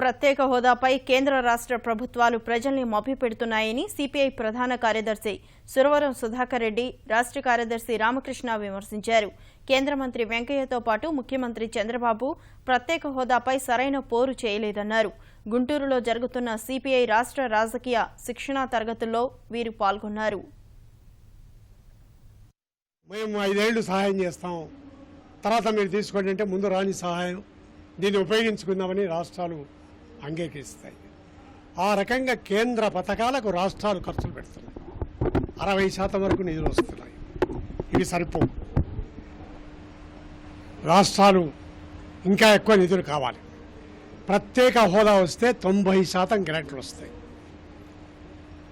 ప్రత్యేక హోదాపై కేంద్ర రాష్ట్ర ప్రభుత్వాలు ప్రజల్ని మభ్యపెడుతున్నాయని సిపిఐ ప్రధాన కార్యదర్శి సురవరం సుధాకర్ రెడ్డి రాష్ట్ర కార్యదర్శి రామకృష్ణ విమర్శించారు. కేంద్ర మంత్రి వెంకయ్యతో పాటు ముఖ్యమంత్రి చంద్రబాబు ప్రత్యేక హోదాపై సరైన పోరు చేయలేదన్నారు. గుంటూరులో జరుగుతున్న సిపిఐ రాష్ట్ర రాజకీయ శిక్షణా తరగతుల్లో వీరు పాల్గొన్నారు. మేము ఐదేళ్ళు సహాయం చేస్తాం. తర్వాత మీరు తీసుకోండి అంటే ముందు రాని సహాయం దీన్ని ఉపయోగించుకుందామని రాష్ట్రాలు అంగీకరిస్తాయి. ఆ రకంగా కేంద్ర పథకాలకు రాష్ట్రాలు ఖర్చులు పెడుతున్నాయి. అరవై శాతం వరకు నిధులు వస్తున్నాయి. ఇవి సరిపో రాష్ట్రాలు ఇంకా ఎక్కువ నిధులు కావాలి. ప్రత్యేక హోదా వస్తే తొంభై శాతం గ్రాంట్లు వస్తాయి.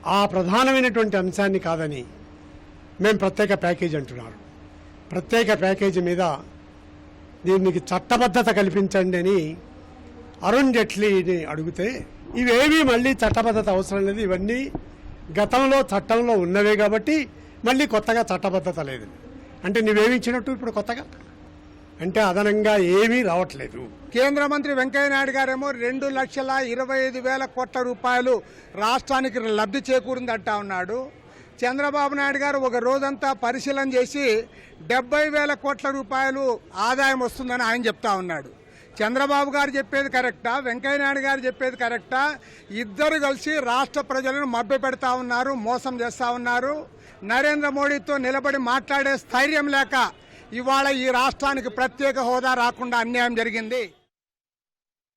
ఆ ప్రధానమైనటువంటి అంశాన్ని కాదని మేము ప్రత్యేక ప్యాకేజీ అంటున్నారు. ప్రత్యేక ప్యాకేజీ మీద దీనికి చట్టబద్ధత కల్పించండి అని అరుణ్ జైట్లీని అడిగితే ఇవేమీ మళ్ళీ చట్టబద్ధత అవసరం లేదు ఇవన్నీ గతంలో చట్టంలో ఉన్నవే కాబట్టి మళ్ళీ కొత్తగా చట్టబద్ధత లేదు. అంటే నువ్వేమి ఇచ్చినట్టు ఇప్పుడు కొత్తగా? అంటే అదనంగా ఏమీ రావట్లేదు. కేంద్ర మంత్రి వెంకయ్య నాయుడు గారేమో రెండు లక్షల ఇరవై ఐదు వేల కోట్ల రూపాయలు రాష్ట్రానికి లబ్ధి చేకూరింది అంటా ఉన్నాడు. చంద్రబాబు నాయుడు గారు ఒక రోజంతా పరిశీలన చేసి డెబ్బై వేల కోట్ల రూపాయలు ఆదాయం వస్తుందని ఆయన చెప్తా ఉన్నాడు. చంద్రబాబు గారు చెప్పేది కరెక్టా? వెంకయ్య నాయుడు గారు చెప్పేది కరెక్టా? ఇద్దరు కలిసి రాష్ట్ర ప్రజలను మభ్య పెడతా ఉన్నారు మోసం చేస్తా ఉన్నారు. నరేంద్ర మోడీతో నిలబడి మాట్లాడే స్థైర్యం లేక ఇవాళ ఈ రాష్ట్రానికి ప్రత్యేక హోదా రాకుండా అన్యాయం జరిగింది.